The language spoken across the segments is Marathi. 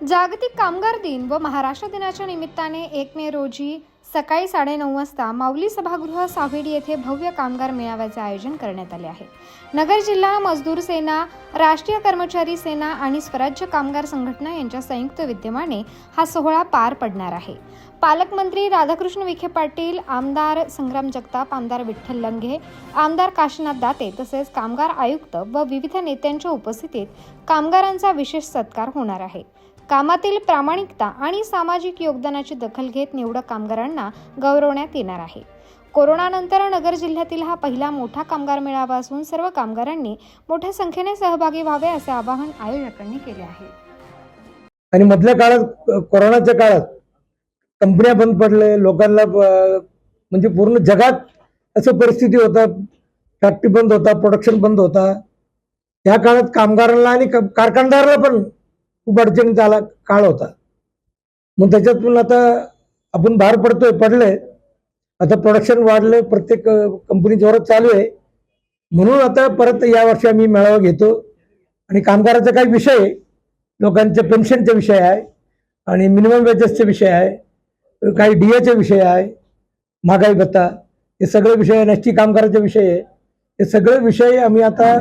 जागतिक कामगार दिन व महाराष्ट्र दिनाच्या निमित्ताने एक मे रोजी सकाळी साडेनऊ वाजता माऊली सभागृह सावेडी येथे भव्य कामगार मेळाव्याचे आयोजन करण्यात आले आहे. नगर जिल्हा मजदूर सेना राष्ट्रीय कर्मचारी सेना आणि स्वराज्य कामगार संघटना यांच्या संयुक्त विद्यमाने हा सोहळा पार पडणार आहे. पालकमंत्री राधाकृष्ण विखे पाटील आमदार संग्राम जगताप आमदार विठ्ठल लंघे आमदार काशीनाथ दाते तसेच कामगार आयुक्त व विविध नेत्यांच्या उपस्थितीत कामगारांचा विशेष सत्कार होणार आहे. कामातील प्रामाणिकता आणि सामाजिक योगदानाची दखल घेत निवडक कामगारांना गौरवण्यात येणार आहे. कोरोनानंतर नगर जिल्ह्यातील हा पहिला मोठा कामगार मेळावा असून सर्व कामगारांनी मोठ्या संख्येने सहभागी व्हावे असे आवाहन आयोजकांनी केले आहे. आणि मधल्या काळात कोरोनाच्या काळात कंपन्या बंद पडले लोकांना म्हणजे पूर्ण जगात असं परिस्थिती होता फॅक्टरी बंद होता प्रोडक्शन बंद होता. या काळात कामगारांना आणि कारखानदाराला पण खूप अडचणीचा झाला काळ होता. मग त्याच्यातून आता आपण बाहेर पडतोय पडले. आता प्रोडक्शन वाढले प्रत्येक कंपनी जोरात चालू आहे. म्हणून आता परत या वर्षी आम्ही मेळावा घेतो. आणि कामगाराचा काही विषय आहे. लोकांच्या पेन्शनचा विषय आहे. आणि मिनिमम वेजेसचे विषय आहे. काही डी एचे विषय आहे. महागाई भत्ता हे सगळे विषय एस टी कामगाराचे विषय आहे. हे सगळे विषय आम्ही आता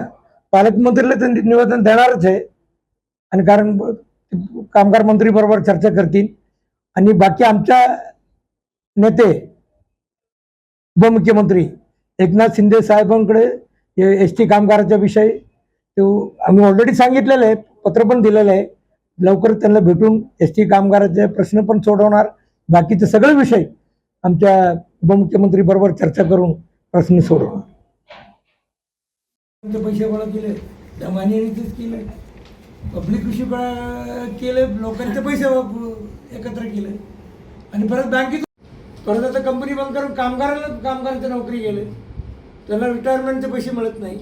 पालकमंत्रीला निवेदन देणारच आहे. आणि कारण कामगार मंत्री बरोबर चर्चा करतील. आणि बाकी आमच्या नेते उपमुख्यमंत्री एकनाथ शिंदे साहेबांकडे एस टी कामगाराच्या विषयी तो आम्ही ऑलरेडी सांगितलेलं आहे पत्र पण दिलेलं आहे. लवकर त्यांना भेटून एस टी कामगाराचे प्रश्न पण सोडवणार. बाकीचे सगळे विषय आमच्या उपमुख्यमंत्री बरोबर चर्चा करून प्रश्न सोडवणार. पैसे गोळा केले त्या मान्यानेच केले. पब्लिक कृषी केले लोकांचे पैसे एकत्र केले. आणि परत बँकेत परत आता कंपनी बंद करून कामगाराला कामगारांच्या नोकरी गेले त्यांना रिटायरमेंटचे पैसे मिळत नाही.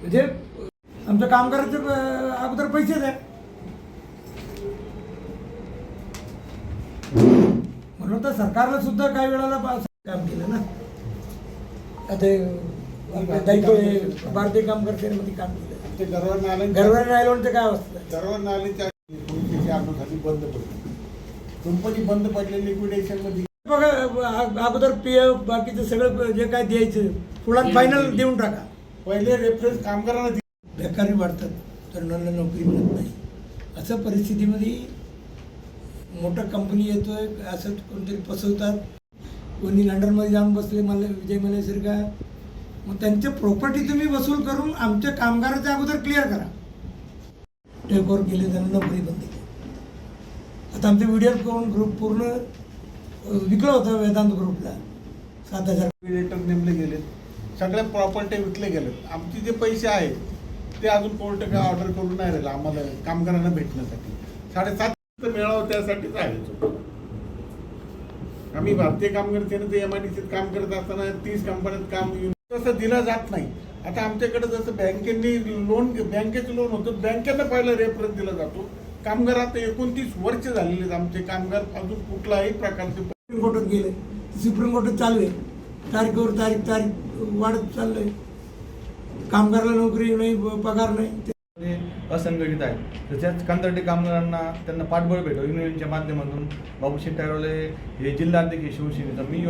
म्हणजे आमच्या कामगाराचे अगोदर पैसे द्या म्हणून तर सरकारला सुद्धा काही वेळाला काम केलं ना. आता भारतीय कामगार सेनेमध्ये काम केलं. ते गरवार नाले घरवर राहिलं काय अवस्था आहे? गरवार नालेच्या पोलिसाच्या अनुसारी बंद पडली. कंपनी बंद पडली लिक्विडेशनमध्ये. बघा अगोदर पी एफ बाकीचं सगळं जे काय द्यायचं पुढात फायनल देऊन टाका. पहिले रेफरन्स कामगारांना दि- बेकारी वाढतात तरुणांना नोकरी मिळत नाही. असं परिस्थितीमध्ये मोठं कंपनी येतोय असं कोणतरी फसवतात. कोणी लंडनमध्ये जाऊन बसले मला विजय मलेसारखा मग त्यांचे प्रॉपर्टी तुम्ही वसूल करून आमच्या कामगाराच्या अगोदर क्लिअर करा. टेक केले त्यांना नोकरी बंद केली. आता आमचे व्हिडिओ करून ग्रुप पूर्ण विकलं होतं वेदांत ग्रुपला सात हजार. लिक्विडेटर नेमले गेले सगळ्या प्रॉपर्टी विकले गेले आमचे जे पैसे आहेत ते अजून कोर्ट काय ऑर्डर करून नाही राहिलं. आम्हाला कामगारांना भेटण्यासाठी. साडेसात मिळावं त्यासाठीच आहे. आम्ही भारतीय कामगार सेनेचं एम आय डी सीत काम करत असताना तीस कंपन्यात काम तसं दिलं जात नाही. आता आमच्याकडे जसं बँकेनी लोन बँकेचं लोन होतं बँकेनं पहिला रेफरन्स दिला जातो. कामगार आता एकोणतीस वर्ष झालेले आहेत आमचे कामगार. अजून कुठलाही प्रकारचे सुप्रीम कोर्टात गेले. सुप्रीम कोर्टात चालू आहे. तारखेवर तारीख तारीख वाढत चाललंय. कामगाराला नोकरी नाही पगार नाही. ते असंघटित आहेत. तसेच कंत्राटी कामगारांना त्यांना पाठबळ भेटो युनियनच्या माध्यमातून बाबूशेठ टायरोले हे जिल्हाध्यक्ष शिवसेनेचा मी.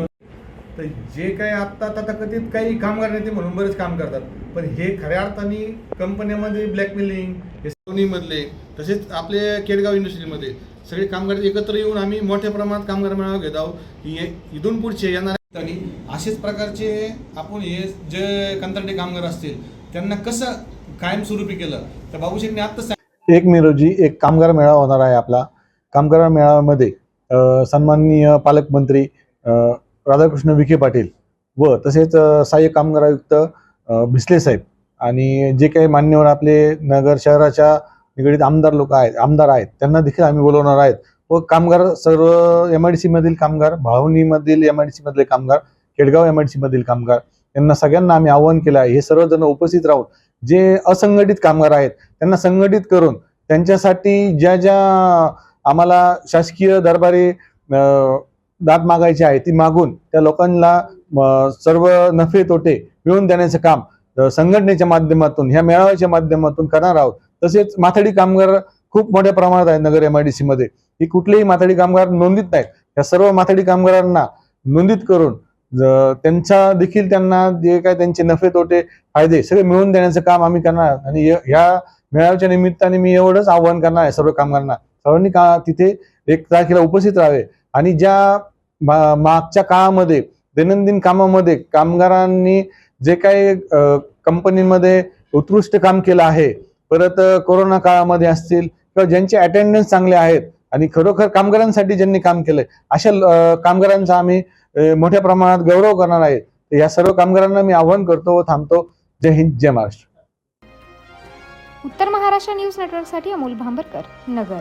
तर जे काही आत्ता तथाकथित काही कामगार नेते म्हणून बरेच काम करतात. पण हे खऱ्या अर्थाने कंपन्यामध्ये ब्लॅकमेलिंग हे सोनीमधले तसेच आपले केडगाव इंडस्ट्रीमध्ये सगळे कामगार एकत्र येऊन आम्ही मोठ्या प्रमाणात कामगार मेळावा घेत आहोत. इथून पुढचे येणार आणि असेच प्रकारचे आपण हे जे कंत्राटी कामगार असतील त्यांना कसं कायमस्वरूपी केलं? तर बाबूशेठने आत्ता एक मे रोजी एक कामगार मेळावा होणार आहे आपला. कामगार मेळाव्यामध्ये सन्माननीय पालकमंत्री राधाकृष्ण विखे पाटील व तसेच सहाय्यक कामगार आयुक्त भिसले साहेब आणि जे काही मान्यवर आपले नगर शहराच्या निगडीत आमदार लोक आहेत आमदार आहेत त्यांना देखील आम्ही बोलवणार आहेत व कामगार सर्व एम आय डी सीमधील कामगार भावनीमधील एम आय डी मधले कामगार केडगाव एम आय डी सीमधील कामगार यांना सगळ्यांना आम्ही आवाहन केलं आहे. हे सर्वजण उपस्थित राहून जे असंघटित कामगार आहेत त्यांना संघटित करून त्यांच्यासाठी ज्या ज्या आम्हाला शासकीय दरबारी दाद मागायची आहे ती मागून त्या लोकांना सर्व नफे तोटे मिळवून देण्याचं काम संघटनेच्या माध्यमातून ह्या मेळाव्याच्या माध्यमातून करणार आहोत. तसेच माथाडी कामगार खूप मोठ्या प्रमाणात आहेत Nagar M I D C मध्ये. ही कुठलेही माथाडी कामगार नोंदीत नाहीत. या सर्व माथाडी कामगारांना नोंदीत करून त्यांचा त्यांच्या देखील त्यांना जे काय त्यांचे नफे तोटे फायदे सगळे मिळवून देण्याचं काम आम्ही करणार आहोत. आणि ह्या मेळाव्याच्या निमित्ताने मी एवढंच आव्हान करणार आहे सर्व कामगारांना. सर्वांनी का तिथे एक तारखेला उपस्थित राहावे आणि ज्या मागच्या काळामध्ये दैनंदिन कामामध्ये कामगारांनी जे काही कंपनीमध्ये उत्कृष्ट काम केलं आहे परत कोरोना काळामध्ये असतील किंवा ज्यांचे अटेंडन्स चांगले आहेत आणि खरोखर कामगारांसाठी ज्यांनी काम केलंय अशा कामगारांचा आम्ही मोठ्या प्रमाणात गौरव करणार आहे. या सर्व कामगारांना मी आव्हान करतो व थांबतो. जय हिंद जय महाराष्ट्र. उत्तर महाराष्ट्र न्यूज नेटवर्कसाठी अमोल भांबरकर नगर.